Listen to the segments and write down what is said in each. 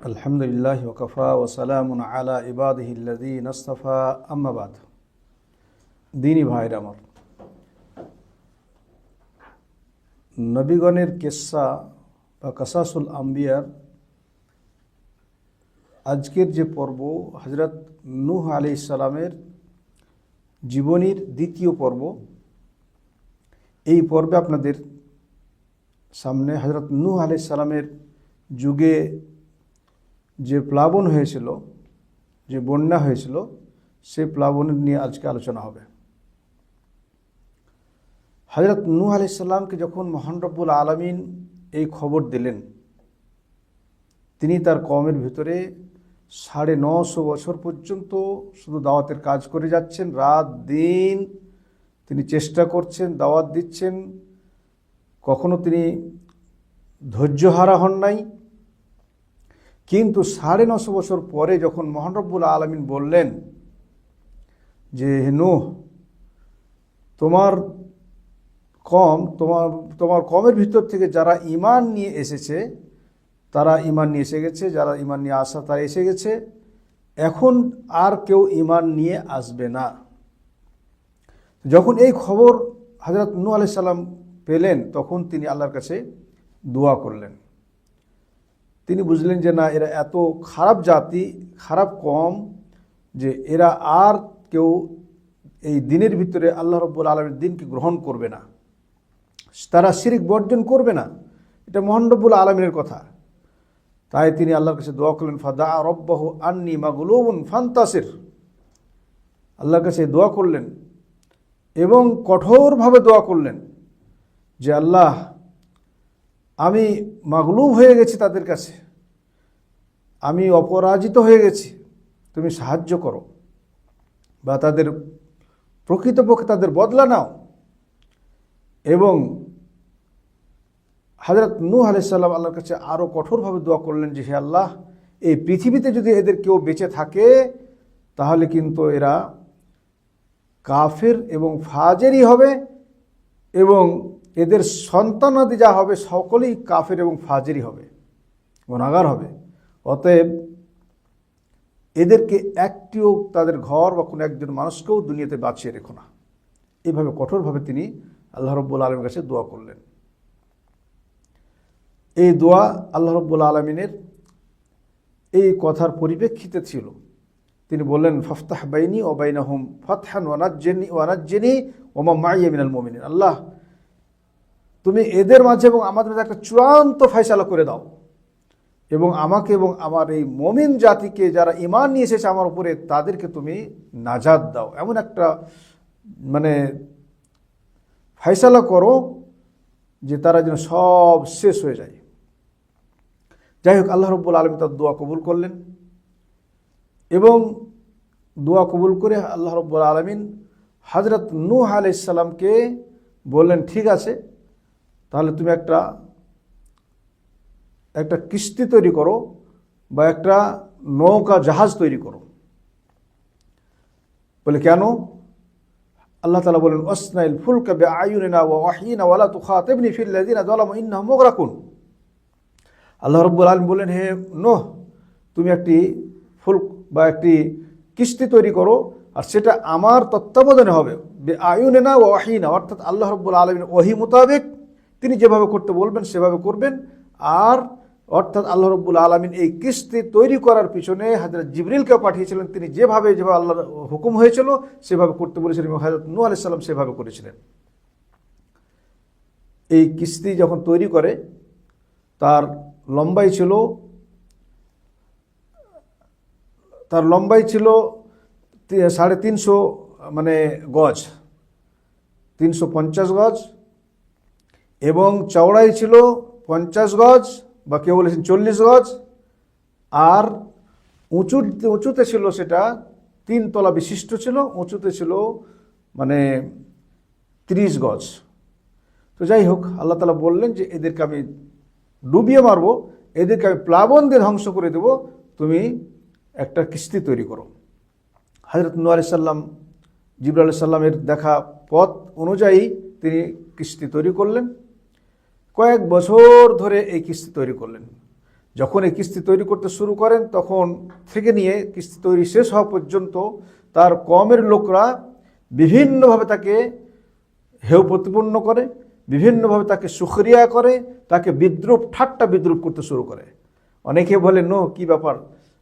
الحمد لله وكفى وسلام على عباده الذين اصطفى أما بعد দিনী ভাইরা আমার নবীগণের কেসা বা কাসাসুল আম্বিয়ার আজকের যে পর্ব হজরত নূহ আলি ইসালামের জীবনীর দ্বিতীয় পর্ব এই পর্বে আপনাদের সামনে হজরত নূহ আলি সালামের যুগে যে প্লাবন হয়েছিল, যে বন্যা হয়েছিল, সেই প্লাবনের নিয়ে আজকে আলোচনা হবে। হজরত নূহ আলাইসাল্লামকে যখন মহান রব্বুল আলমিন এই খবর দিলেন, তিনি তার কমের ভিতরে সাড়ে নশো বছর পর্যন্ত শুধু দাওয়াতের কাজ করে যাচ্ছেন, রাত দিন তিনি চেষ্টা করছেন, দাওয়াত দিচ্ছেন। কখনো তিনি ধৈর্যহারা হন নাই কিন্তু সাড়ে নশো বছর পরে যখন মহানরব্বুল আলমিন বললেন যে নোহ, তোমার কম, তোমার তোমার কমের ভিতর থেকে যারা ইমান নিয়ে এসেছে, তারা ইমান নিয়ে এসে গেছে, যারা ইমান নিয়ে আসা, তারা এসে গেছে। এখন আর কেউ ইমান নিয়ে আসবে না। যখন এই খবর হজরত নু আলাইসাল্লাম পেলেন, তখন তিনি আল্লাহর কাছে দোয়া করলেন। তিনি বুঝলেন যে না, এরা এত খারাপ জাতি, খারাপ কম যে এরা আর কেউ এই দিনের ভিতরে আল্লাহ রব্বুল আলমের দিনকে গ্রহণ করবে না। তারা শিরিক বর্জন করবে না। এটা মোহান রব্বুল আলমিনের কথা। তাই তিনি আল্লাহর কাছে দোয়া করলেন ফাদা রব্বাহু আন্নি মাগুলুবুন ফান্তাসির। আল্লাহর কাছে দোয়া করলেন এবং কঠোরভাবে দোয়া করলেন যে, আল্লাহ, আমি মাগলুব হয়ে গেছি তাদের কাছে। আমি অপরাজিত হয়ে গেছি। তুমি সাহায্য করো বা তাদের প্রকৃতপক্ষে তাদের বদলা নাও। এবং হাজরত নূহ আলাইসাল্লাম আল্লাহর কাছে আরও কঠোরভাবে দোয়া করলেন যে, হে আল্লাহ, এই পৃথিবীতে যদি এদের কেউ বেঁচে থাকে, তাহলে কিন্তু এরা কাফের এবং ফাজেরই হবে এবং এদের সন্তানাদি যা হবে, সকলেই কাফের এবং ফাজেরই হবে গুণাগার হবে। অতএব এদেরকে একটিও তাদের ঘর বা কোনো একজন মানুষকেও দুনিয়াতে বাঁচিয়ে রেখো না। এভাবে কঠোরভাবে তিনি আল্লাহ রব্বুল আলমের কাছে দোয়া করলেন। এই দোয়া আল্লাহ রব্বুল আলমিনের এই কথার পরিপ্রেক্ষিতে ছিল। তিনি বললেন, ফফতাহ বাইনি ও বাইনা হুম ফতহান ওয়ানাজ্জেনি ওয়ানাজ্জেনি ওমা মাইয়া মিনাল মোমিন আল্লাহ, তুমি এদের মাঝে এবং আমাদের মাঝে একটা চূড়ান্ত ফয়সালা করে দাও। এবং আমাকে এবং আমার এই মমিন জাতিকে যারা ইমান নিয়ে এসেছে আমার উপরে, তাদেরকে তুমি নাজাদ দাও। এমন একটা মানে ফয়সালা করো যে তারা যেন সব শেষ হয়ে যায়। যাই হোক, আল্লাহ রব্বুল আলম তার দোয়া কবুল করলেন এবং দোয়া কবুল করে আল্লাহ রব্বুল আলমিন হজরত নূহ আলাইসাল্লামকে বললেন, ঠিক আছে, তাহলে তুমি একটা একটা কিস্তি তৈরি করো বা একটা নৌকা, জাহাজ তৈরি করো। বলে কেন? আল্লাহ তালা বলেন ওসনাইল ফুল কবে আয়ুনা ও আহিনা ওয়ালা তুখা তেমনি ফিল্লাদিনা জলাম ইন্না মোগরাকুন। আল্লাহ রব্বুল আলম বলেন, হে নোহ, তুমি একটি ফুল বা একটি কিস্তি তৈরি করো আর সেটা আমার তত্ত্বাবধানে হবে। বে আয়ুনেনা ও আহিনা অর্থাৎ আল্লাহ রব্বুল আলমিন ওহি মোতাবেক তিনি যেভাবে করতে বলবেন সেভাবে করবেন। আর অর্থাৎ আল্লাহ রব্বুল আলমিন এই কিস্তি তৈরি করার পিছনে হাজরত জিবরিলকে পাঠিয়েছিলেন। তিনি যেভাবে যেভাবে আল্লাহর হুকুম হয়েছিল, সেভাবে করতে বলেছিলেন এবং হাজরত নু আলাইসাল্লাম সেভাবে করেছিলেন। এই কিস্তি যখন তৈরি করে, তার লম্বাই ছিল, তার লম্বাই ছিল সাড়ে তিনশো মানে গজ, তিনশো পঞ্চাশ গজ এবং চওড়াই ছিল পঞ্চাশ গজ বা কেউ বলেছেন চল্লিশ গজ, আর উঁচু উঁচুতে ছিল সেটা তিন তলা বিশিষ্ট ছিল, উঁচুতে ছিল মানে ত্রিশ গজ। তো যাই হোক, আল্লাহ তালা বললেন যে এদেরকে আমি ডুবিয়ে মারবো, এদেরকে আমি প্লাবন দিয়ে ধ্বংস করে দেব, তুমি একটা কিস্তি তৈরি করো। হজরত নু আলি সাল্লাম জিবর আলি সাল্লামের দেখা পথ অনুযায়ী তিনি কিস্তি তৈরি করলেন। কয়েক বছর ধরে এই কিস্তি তৈরি করলেন। যখন এই কিস্তি তৈরি করতে শুরু করেন, তখন থেকে নিয়ে কিস্তি তৈরি শেষ হওয়া পর্যন্ত তার কমের লোকরা বিভিন্নভাবে তাকে হেয় প্রতিপন্ন করে, বিভিন্নভাবে তাকে সুখরিয়া করে, তাকে বিদ্রুপ, ঠাট্টা বিদ্রুপ করতে শুরু করে। অনেকে বলে, নো, কি ব্যাপার?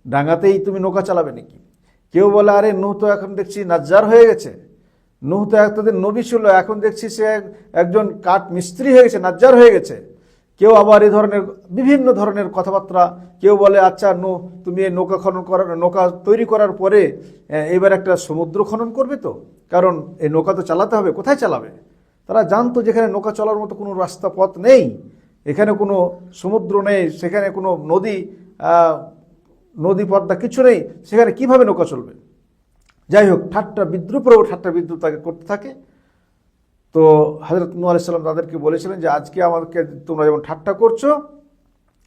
ডাঙাতেই তুমি নৌকা চালাবে নাকি? কেউ বলে, আরে নুহ তো এখন দেখছি নাজ্জার হয়ে গেছে। নুহ তো এক তাদের নবী ছিল, এখন দেখছি সে একজন কাঠ মিস্ত্রি হয়ে গেছে, নাজ্জার হয়ে গেছে। কেউ আবার এই ধরনের, বিভিন্ন ধরনের কথাবার্তা, কেউ বলে আচ্ছা নো তুমি এই নৌকা খনন করার, নৌকা তৈরি করার পরে এবার একটা সমুদ্র খনন করবে তো? কারণ এই নৌকা তো চালাতে হবে, কোথায় চালাবে? তারা জানতো যেখানে নৌকা চলার মতো কোনো রাস্তা পথ নেই, এখানে কোনো সমুদ্র নেই, সেখানে কোনো নদী নদী পদ্মা কিছু নেই, সেখানে কীভাবে নৌকা চলবে? যাই হোক ঠাট্টা বিদ্রুপেরও ঠাট্টা বিদ্রুপ তাকে করতে থাকে। তো হজরত নু আলাইসাল্লাম তাদেরকে বলেছিলেন যে, আজকে আমাদেরকে তোমরা যেমন ঠাট্টা করছ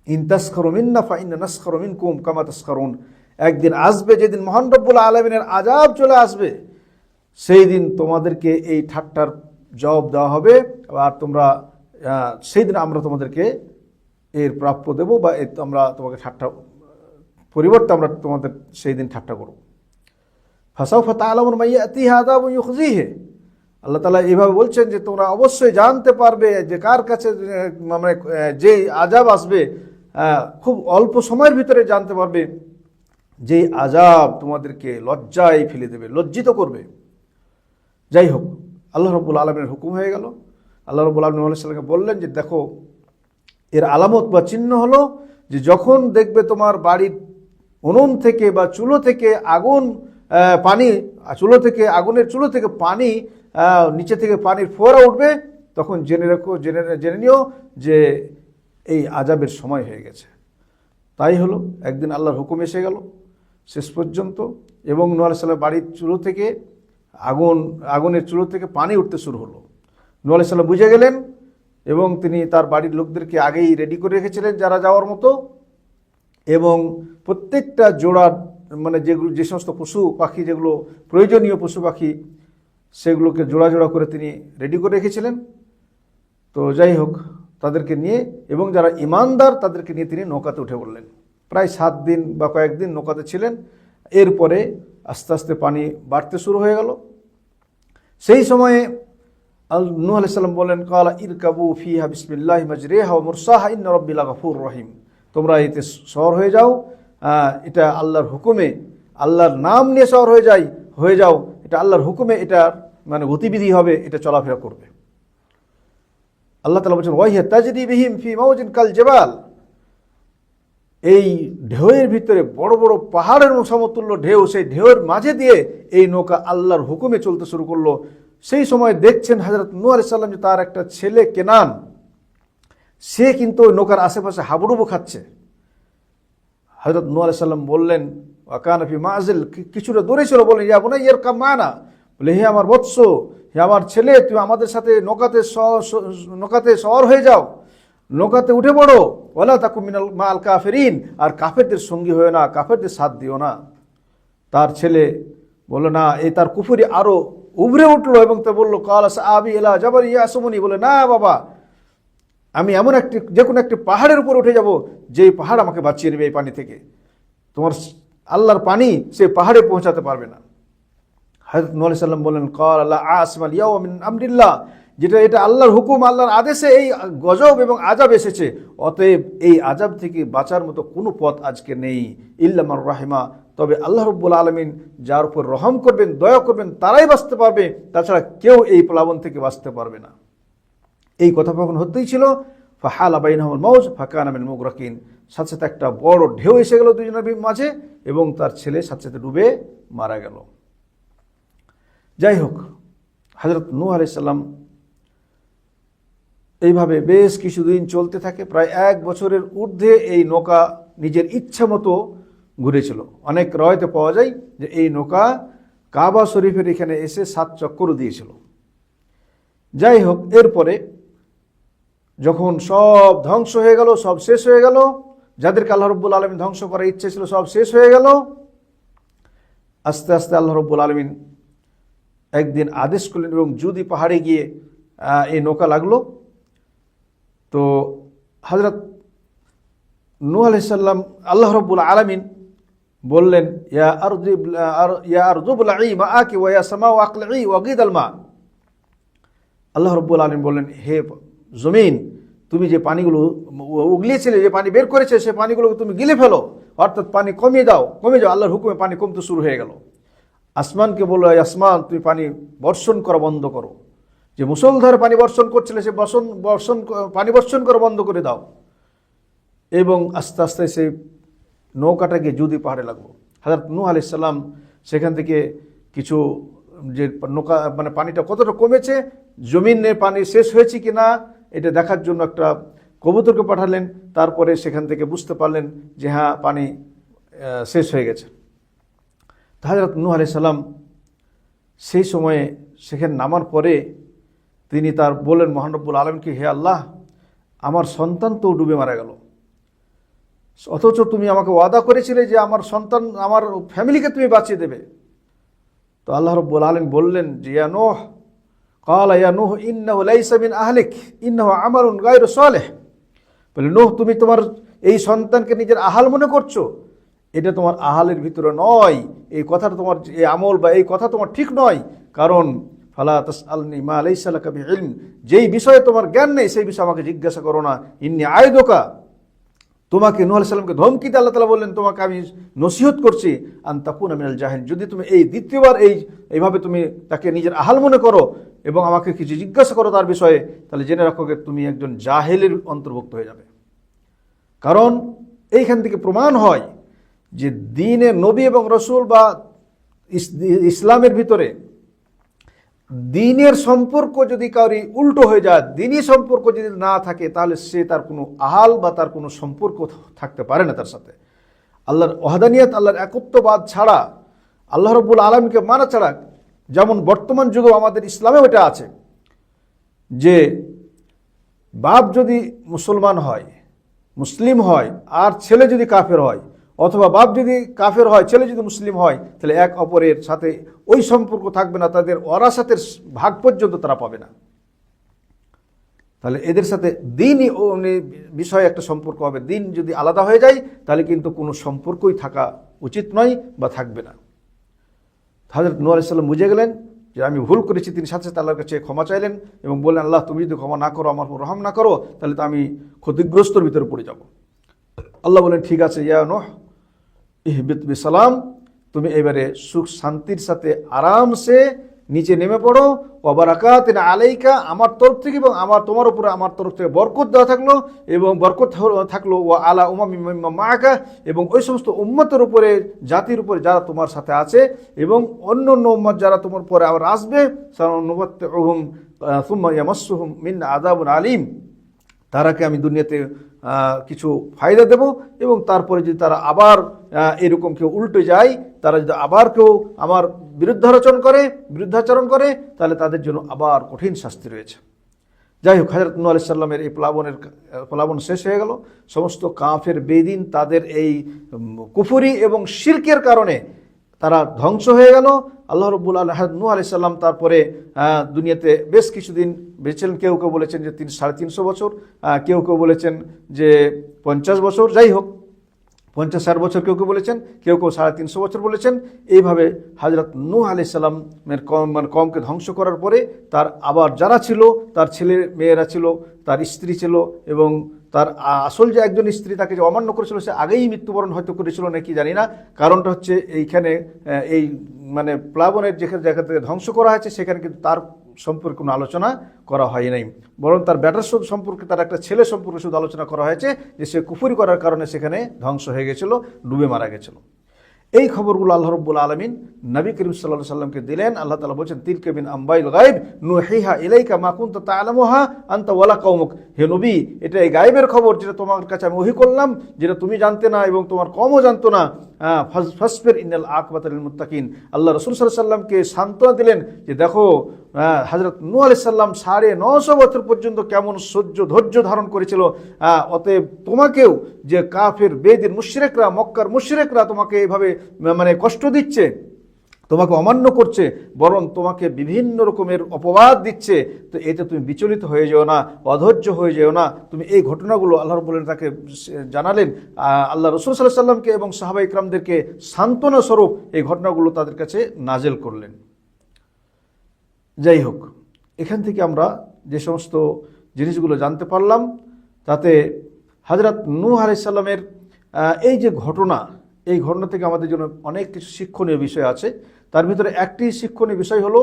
ইনতাস খরমিন না ফা ইন্না নাস খরমিন কুম কামাতাস করুন একদিন আসবে, যেদিন মহান রব্বুল আলমিনের আজাব চলে আসবে, সেই দিন তোমাদেরকে এই ঠাট্টার জবাব দেওয়া হবে। আর তোমরা সেই দিন আমরা তোমাদেরকে এর প্রাপ্য দেব বা আমরা তোমাকে ঠাট্টা, পরিবর্তে আমরা তোমাদের সেই দিন ঠাট্টা করব। ফাসাউ ফাতা আলমন মাইয়া আতি হাদা হে আল্লাহ তালা এইভাবে বলছেন যে তোমরা অবশ্যই জানতে পারবে যে কার কাছে মানে যে আজাব আসবে খুব অল্প সময়ের ভিতরে জানতে পারবে। যে আজাব তোমাদেরকে লজ্জায় ফেলে দেবে, লজ্জিত করবে। যাই হোক, আল্লাহ রব্বুল আলমের হুকুম হয়ে গেল। আল্লাহ রব্বুল আলম সাল্লামকে বললেন যে, দেখো, এর আলামত বা চিহ্ন হলো যে যখন দেখবে তোমার বাড়ির উনুন থেকে বা চুলো থেকে আগুন পানি, চুলো থেকে, আগুনের চুলো থেকে পানি নিচে থেকে পানির ফোয়ারা উঠবে, তখন জেনে রাখো, জেনে জেনে নিও যে এই আজাবের সময় হয়ে গেছে। তাই হলো, একদিন আল্লাহর হুকুম এসে গেল, শেষ পর্যন্ত, এবং নোয়াল সাল্লাম বাড়ির চুলো থেকে আগুন, আগুনের চুলো থেকে পানি উঠতে শুরু হলো। নোয়াল সাল্লাম বুঝে গেলেন, এবং তিনি তার বাড়ির লোকদেরকে আগেই রেডি করে রেখেছিলেন যারা যাওয়ার মতো, এবং প্রত্যেকটা জোড়া মানে যেগুলো যে সমস্ত পশু পাখি যেগুলো প্রয়োজনীয় পশু পাখি, সেগুলোকে জোড়া জোড়া করে তিনি রেডি করে রেখেছিলেন। তো যাই হোক, তাদেরকে নিয়ে এবং যারা ইমানদার, তাদেরকে নিয়ে তিনি নৌকাতে উঠে পড়লেন। প্রায় সাত দিন বা কয়েকদিন নৌকাতে ছিলেন। এরপরে আস্তে আস্তে পানি বাড়তে শুরু হয়ে গেল। সেই সময়ে আল নূহ আলাইসাল্লাম বলেন, কালা ইরকাবু ফিহা বিসমিল্লাহ মাজরেহা ও মুরসাহা ইন্না রব্বিলা গফুর রহিম। তোমরা এতে শহর হয়ে যাও। এটা আল্লাহর হুকুমে, আল্লাহর নাম নিয়ে শহর হয়ে যাই, হয়ে যাও, এটা আল্লাহর হুকুমে, এটা মানে গতিবিধি হবে, এটা চলাফেরা করবে। আল্লাহ তালা বলছেন ওয়াহিয়া তাজরি বিহিম ফি মাউজিন কাল জেবাল। এই ঢেউয়ের ভিতরে বড় বড় পাহাড়ের সমতুল্য ঢেউ, সেই ঢেউয়ের মাঝে দিয়ে এই নৌকা আল্লাহর হুকুমে চলতে শুরু করল। সেই সময় দেখছেন হাজরত নু আলি সাল্লাম যে তার একটা ছেলে কেনান, সে কিন্তু ওই নৌকার আশেপাশে হাবুডুবু খাচ্ছে। হজরত নু আলি সাল্লাম বললেন আকানফি মাজিল কিছুটা দূরে ছিল। বললেন, ইয়া বোনা ইয়ের কামানা বলে, হে আমার বৎস, হে আমার ছেলে, তুমি আমাদের সাথে নৌকাতে নৌকাতে শহর হয়ে যাও। নৌকাতে উঠে পড়ো। ওলা তাকু মিনাল মাল কাফেরিন আর কাফেরদের সঙ্গী হয়ে না, কাফেরদের সাথ দিও না। তার ছেলে বলল, না, এই তার কুফুরি আরও উভরে উঠল এবং তা বলল, কাল আবি এলা যাবার ইয়া বলে, না বাবা আমি এমন একটি, যে কোনো একটি পাহাড়ের উপর উঠে যাব, যেই পাহাড় আমাকে বাঁচিয়ে নেবে এই পানি থেকে। তোমার আল্লাহর পানি সেই পাহাড়ে পৌঁছাতে পারবে না। হজরত আলাইহিস সাল্লাম বলেন কল আল্লাহ আসমাল ইয়াও মিন আমরিল্লাহ। যেটা, এটা আল্লাহর হুকুম, আল্লাহর আদেশে এই গজব এবং আজাব এসেছে। অতএব এই আজাব থেকে বাঁচার মতো কোনো পথ আজকে নেই। ইল্লামার রাহিমা। তবে আল্লাহ রব্বুল আলমিন যার উপর রহম করবেন, দয়া করবেন, তারাই বাঁচতে পারবে। তাছাড়া কেউ এই প্লাবন থেকে বাঁচতে পারবে না। এই কথোপকথন হতেই ছিল। ফাহাল আবাইন মৌজ ফাঁকান আমিন মুগরাকিন। সাথে সাথে একটা বড় ঢেউ এসে গেল দুজনের মাঝে এবং তার ছেলে সাথে সাথে ডুবে মারা গেল। যাই হোক হজরত নূহ আলাইসাল্লাম এইভাবে বেশ কিছুদিন চলতে থাকে। প্রায় এক বছরের ঊর্ধ্বে এই নৌকা নিজের ইচ্ছা মতো ঘুরেছিল। অনেক রয়তে পাওয়া যায় যে এই নৌকা কাবা শরীফের এখানে এসে সাত চক্কর দিয়েছিল। যাই হোক এরপরে যখন সব ধ্বংস হয়ে গেল, সব শেষ হয়ে গেল, যাদেরকে আল্লাহ রব্বুল আলমিন ধ্বংস করার ইচ্ছে ছিল সব শেষ হয়ে গেল, আস্তে আস্তে আল্লাহ রব্বুল আলমিন একদিন আদেশ করলেন এবং যদি পাহাড়ে গিয়ে এই নৌকা লাগল। তো হজরত নূ আলাইসাল্লাম আল্লাহ রব্বুল আলমিন বললেন, ইয়া ইয়া মা ওয়া সামা মা। আল্লাহ রব্বুল আলম বললেন, হে জমিন তুমি যে পানিগুলো উগলিয়েছিলে, যে পানি বের করেছে, সে পানিগুলো তুমি গিলে ফেলো। অর্থাৎ পানি কমিয়ে দাও। কমে যাও, আল্লাহর হুকুমে পানি কমতে শুরু হয়ে গেল। আসমানকে বলল, "এই আসমান, তুমি পানি বর্ষণ করা বন্ধ করো। যে মুসলধারে পানি বর্ষণ করছিলে, সে বর্ষণ বর্ষণ পানি বর্ষণ করা বন্ধ করে দাও। এবং আস্তে আস্তে সেই নৌকাটা গিয়ে জুদি পাহাড়ে লাগল। হাজরত নূহ আলাইসাল্লাম সেখান থেকে কিছু, যে নৌকা মানে পানিটা কতটা কমেছে, জমিনের পানি শেষ হয়েছে কি না এটা দেখার জন্য একটা কবুতরকে পাঠালেন, তারপরে সেখান থেকে বুঝতে পারলেন যে হ্যাঁ পানি শেষ হয়ে গেছে। হাজরত নূহ আলাইসাল্লাম সেই সময়ে সেখানে নামার পরে তিনি তার বললেন মহানব্বুল আলমকে হে আল্লাহ, আমার সন্তান তো ডুবে মারা গেল। অথচ তুমি আমাকে ওয়াদা করেছিলে যে আমার সন্তান, আমার ফ্যামিলিকে তুমি বাঁচিয়ে দেবে। তো আল্লাহ রব্বুল আলম বললেন, যে ইয়া নোহ কাল ইয়া নোহ ইন্নাহু লাইসা মিন আহলিক ইন্নাহু আমারুন গায়রু সালেহ বলে, নোহ, তুমি তোমার এই সন্তানকে নিজের আহাল মনে করছ? এটা তোমার আহালের ভিতরে নয়। এই কথাটা তোমার এই আমল বা এই কথা তোমার ঠিক নয়। কারণ, ফালা তাস আলনি মা আলাইসাল্লাহ কবি ইলম যেই বিষয়ে তোমার জ্ঞান নেই, সেই বিষয়ে আমাকে জিজ্ঞাসা করো না। ইন্নি আয়দোকা তোমাকে নূহ আলাইহিস সালামকে ধমকিতে আল্লাহ তালা বললেন, তোমাকে আমি নসিহত করছি, আন তাকুন আমিনাল জাহেল। যদি তুমি এই দ্বিতীয়বার এই, এইভাবে তুমি তাকে নিজের আহাল মনে করো এবং আমাকে কিছু জিজ্ঞাসা করো তার বিষয়ে, তাহলে জেনে রাখো তুমি একজন জাহেলের অন্তর্ভুক্ত হয়ে যাবে। কারণ এইখান থেকে প্রমাণ হয় যে দিনে নবী এবং রসুল বা ইসলামের ভিতরে দিনের সম্পর্ক যদি কাউরি উল্টো হয়ে যায় দিনই সম্পর্ক যদি না থাকে, তাহলে সে তার কোনো আহাল বা তার কোনো সম্পর্ক থাকতে পারে না তার সাথে। আল্লাহর ওহাদানিয়াত আল্লাহর একত্ববাদ ছাড়া, আল্লাহ রব্বুল আলমীকে মানা ছাড়া যেমন বর্তমান যুগেও আমাদের ইসলামে ওটা আছে, যে বাপ যদি মুসলমান হয়, মুসলিম হয়, আর ছেলে যদি কাফের হয়, অথবা বাপ যদি কাফের হয়, ছেলে যদি মুসলিম হয়, তাহলে এক অপরের সাথে ওই সম্পর্ক থাকবে না, তাদের অরাসাতের ভাগ পর্যন্ত তারা পাবে না। তাহলে এদের সাথে দিনই বিষয়ে একটা সম্পর্ক হবে। দিন যদি আলাদা হয়ে যায়, তাহলে কিন্তু কোনো সম্পর্কই থাকা উচিত নয় বা থাকবে না। হাজরত নূর আলাইসাল্লাম বুঝে গেলেন যে আমি ভুল করেছি, তিনি সাথে সাথে আল্লাহর কাছে ক্ষমা চাইলেন এবং বললেন, আল্লাহ, তুমি যদি ক্ষমা না করো, আমার রহম না করো, তাহলে তো আমি ক্ষতিগ্রস্তর ভিতরে পড়ে যাব। আল্লাহ বলেন ঠিক আছে, ইয়া নোহ, ইহবিত সালাম তুমি এবারে সুখ শান্তির সাথে আরামসে নিচে নেমে পড়ো। অবারাকাত আলাইকা, আমার তরফ থেকে এবং আমার, তোমার উপরে আমার তরফ থেকে বরকত দেওয়া থাকল এবং বরকত থাকল ও আলা উমা মাকা এবং ওই সমস্ত উম্মতের উপরে, জাতির উপরে যারা তোমার সাথে আছে এবং অন্য অন্য উম্মত যারা তোমার পরে আবার আসবে সুম্মা ইয়ামাসুহুম মিন আদাবুল আলিম। তারাকে আমি দুনিয়াতে কিছু ফায়দা দেব এবং তারপরে যদি তারা আবার এরকম কেউ উল্টে যায়, তারা যদি আবার কেউ আমার বিরুদ্ধাচরণ করে বিরুদ্ধাচরণ করে, তাহলে তাদের জন্য আবার কঠিন শাস্তি রয়েছে। যাই হোক হাজরত নু আলি সাল্লামের এই প্লাবনের, প্লাবন শেষ হয়ে গেল। সমস্ত কাফের বেদিন তাদের এই কুফুরি এবং শির্কের কারণে তারা ধ্বংস হয়ে গেল। আল্লাহ রব্বুল আল্লাহ নু আলি সাল্লাম তারপরে দুনিয়াতে বেশ কিছুদিন বেঁচেছিলেন। কেউ কেউ বলেছেন যে তিন, সাড়ে তিনশো বছর কেউ কেউ বলেছেন যে পঞ্চাশ বছর। যাই হোক, পঞ্চাশ, ষাট বছর কেউ কেউ বলেছেন, কেউ কেউ সাড়ে তিনশো বছর বলেছেন। এইভাবে হাজরত নূহ আলি সাল্লামের কম মানে কমকে ধ্বংস করার পরে তার আবার যারা ছিল, তার ছেলে মেয়েরা ছিল, তার স্ত্রী ছিল এবং তার আসল যে একজন স্ত্রী তাকে যে অমান্য করেছিল, সে আগেই মৃত্যুবরণ হয়তো করেছিল নাকি জানি না। কারণটা হচ্ছে এইখানে এই মানে প্লাবনের যেখানে জায়গা থেকে ধ্বংস করা হয়েছে, সেখানে কিন্তু তার সম্পর্কে কোনো আলোচনা করা হয় নাই। বরং তার ব্যাটার সম্পর্কে, তার একটা ছেলে সম্পর্কে শুধু আলোচনা করা হয়েছে যে সে কুফুরি করার কারণে সেখানে ধ্বংস হয়ে গেছিল, ডুবে মারা গেছিল। এই খবরগুলো আল্লাহ রব্বুল আলমিন নবী করিম সাল্লাহ সাল্লামকে দিলেন। আল্লাহ তালা বলছেন, তিলকে বিন আম্বাইল গাইব নুহিহা ইলাইকা মাকুন্ত তালামোহা আন্ত ওয়ালা কৌমুক হে নবী, এটা এই গাইবের খবর যেটা তোমার কাছে আমি ওহি করলাম, যেটা তুমি জানতে না এবং তোমার কমও জানতো না। ফসফের ইনাল আকবাত মুত্তাকিন। আল্লাহ রসুল সাল্লাহ সাল্লামকে সান্ত্বনা দিলেন যে দেখো হজরত নু আলি সাল্লাম সাড়ে নশো বছর পর্যন্ত কেমন সহ্য, ধৈর্য ধারণ করেছিল। অতএব তোমাকেও যে কাফের, বেদির মুশরেকরা, মক্কার মুশরেকরা তোমাকে এভাবে মানে কষ্ট দিচ্ছে তোমাকে অমান্য করছে, বরং তোমাকে বিভিন্ন রকমের অপবাদ দিচ্ছে, তো এতে তুমি বিচলিত হয়ে যেও না, অধৈর্য হয়ে যেও না। তুমি এই ঘটনাগুলো আল্লাহ বলেন তাকে জানালেন। আল্লাহ রসুল সাল্লাহ সাল্লামকে এবং সাহাবা ইকরামদেরকে সান্ত্বনা স্বরূপ এই ঘটনাগুলো তাদের কাছে নাজেল করলেন। যাই হোক, এখান থেকে আমরা যে সমস্ত জিনিসগুলো জানতে পারলাম, তাতে হজরত নূহ আলাইসাল্লামের এই যে ঘটনা এই ঘটনা থেকে আমাদের জন্য অনেক কিছু শিক্ষণীয় বিষয় আছে। তার ভিতরে একটি শিক্ষণীয় বিষয় হলো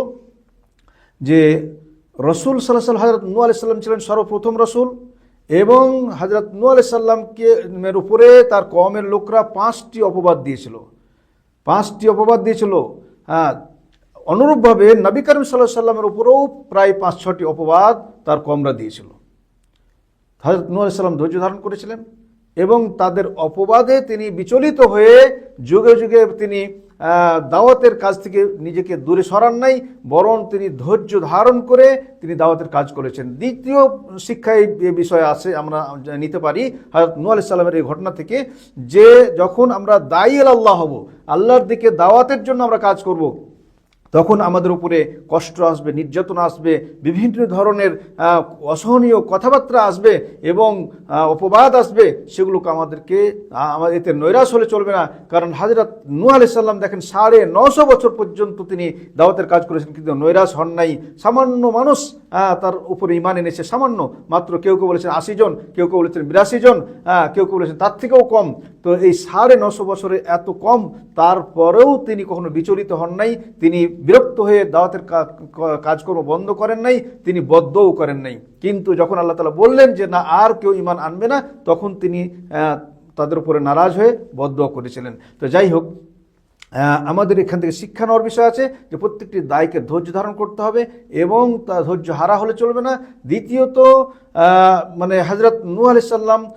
যে রসুল সাল্লাহ সাল্লাম হজরত নূ আলাইসাল্লাম ছিলেন সর্বপ্রথম রসুল এবং হজরত নূ আলাইসাল্লামকে এর উপরে তার কমের লোকরা পাঁচটি অপবাদ দিয়েছিল। পাঁচটি অপবাদ দিয়েছিল। হ্যাঁ অনুরূপভাবে নবী করিম সাল্লাহ সাল্লামের উপরেও প্রায় পাঁচ ছটি অপবাদ তার কমরা দিয়েছিল। হজরত নূহ আলাইহিস সালাম ধৈর্য ধারণ করেছিলেন। এবং তাদের অপবাদে তিনি বিচলিত হয়ে যুগে যুগে তিনি দাওয়াতের কাজ থেকে নিজেকে দূরে সরান নাই, বরং তিনি ধৈর্য ধারণ করে তিনি দাওয়াতের কাজ করেছেন। দ্বিতীয় শিক্ষায় এই বিষয়ে আছে, আমরা নিতে পারি। হজরত নূহ আলাইহিস সালামের এই ঘটনা থেকে যে যখন আমরা দায়ী আল্লাহ হব, আল্লাহর দিকে দাওয়াতের জন্য আমরা কাজ করব তখন আমাদের উপরে কষ্ট আসবে, নির্যাতন আসবে, বিভিন্ন ধরনের অসহনীয় কথাবার্তা আসবে এবং অপবাদ আসবে, সেগুলোকে আমাদেরকে আমাদের এতে নৈরাশ হলে চলবে না। কারণ হাজরত নূ আলাইহিস সাল্লাম দেখেন, সাড়ে নশো বছর পর্যন্ত তিনি দাওয়াতের কাজ করেছেন, কিন্তু নৈরাশ হন নাই। সামান্য মানুষ তার উপরে ইমান এনেছে, সামান্য। মাত্র কেউ কেউ বলেছেন আশি জন, কেউ কেউ বলেছেন বিরাশি জন কেউ কেউ বলেছেন তার থেকেও কম। তো এই সাড়ে নশো বছরে এত কম, তারপরেও তিনি কখনো বিচলিত হন নাই। তিনি বিরক্ত হয়ে দাওয়াতের কাজকর্ম বন্ধ করেন নাই তিনি বদ্ধও করেন নাই। কিন্তু যখন আল্লাহ তালা বললেন যে না আর কেউ ইমান আনবে না তখন তিনি তাদের উপরে নারাজ হয়ে বদ্ধ করেছিলেন। তো যাই হোক আমাদের এখান থেকে শিক্ষা নেওয়ার বিষয় আছে যে প্রত্যেকটি দায়কে ধৈর্য ধারণ করতে হবে এবং তা ধৈর্য হারা হলে চলবে না। দ্বিতীয়ত মানে হজরত নূ আলাইসাল্লাম আহ,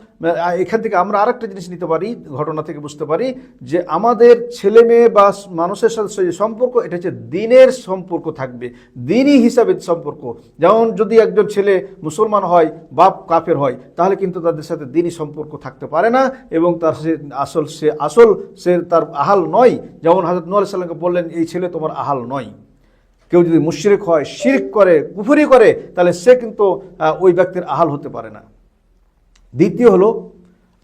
এখান থেকে আমরা আরেকটা জিনিস নিতে পারি, ঘটনা থেকে বুঝতে পারি, যে আমাদের ছেলে মেয়ে বা মানুষের সাথে যে সম্পর্ক, এটা হচ্ছে দিনের সম্পর্ক থাকবে, দিনই হিসাবে সম্পর্ক। যেমন যদি একজন ছেলে মুসলমান হয়, বাপ কাফের হয়, তাহলে কিন্তু তাদের সাথে দিনই সম্পর্ক থাকতে পারে না এবং তার সে আসল সে আসল, সে তার আহাল নয়। যেমন নূহ আলাইহিস সাল্লামকে বললেন, এই ছেলে তোমার আহাল নয়। কেউ যদি মুশরিক হয়, শিরক করে, কুফরি করে, তাহলে সে কিন্তু ওই ব্যক্তির আহাল হতে পারে না। দ্বিতীয় হলো,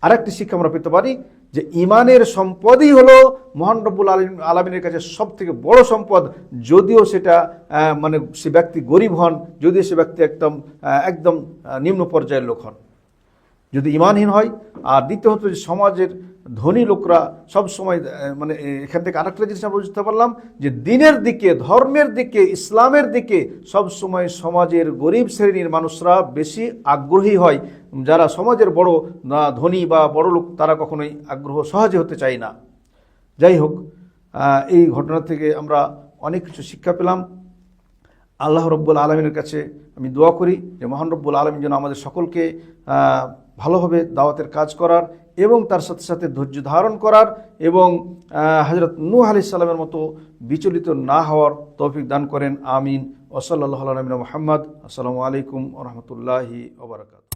আরেকটি শিক্ষা আমরা পেতে পারি যে ইমানের সম্পদই হলো মহান রব্বুল আলম আলমিনের কাছে সব থেকে বড় সম্পদ। যদিও সেটা মানে সে ব্যক্তি গরিব হন, যদিও সে ব্যক্তি একদম একদম নিম্ন পর্যায়ের লোক হন। যদি ইমানহীন হয়, আর দ্বিতীয়ত যে সমাজের ধনী লোকরা সব সময় মানে এখান থেকে আরেকটা জিনিস আমরা বুঝতে পারলাম যে দিনের দিকে, ধর্মের দিকে, ইসলামের দিকে সব সময় সমাজের গরিব শ্রেণির মানুষরা বেশি আগ্রহী হয়। যারা সমাজের বড় না ধনী বা বড় লোক, তারা কখনোই আগ্রহ সহজে হতে চায় না। যাই হোক এই ঘটনা থেকে আমরা অনেক কিছু শিক্ষা পেলাম। আল্লাহ রব্বুল আলমিনের কাছে আমি দোয়া করি যে, মহান রব্বুল আলমিন যেন আমাদের সকলকে ভালোভাবে দাওয়াতের কাজ করার এবং তার সাথে সাথে ধৈর্য ধারণ করার এবং হজরত নূহ আলি সাল্লামের মতো বিচলিত না হওয়ার তৌফিক দান করেন। আমিন। ওসল্লাহ মোহাম্মদ। আসসালামু আলাইকুম রহমতুল্লাহি ওবরাকাত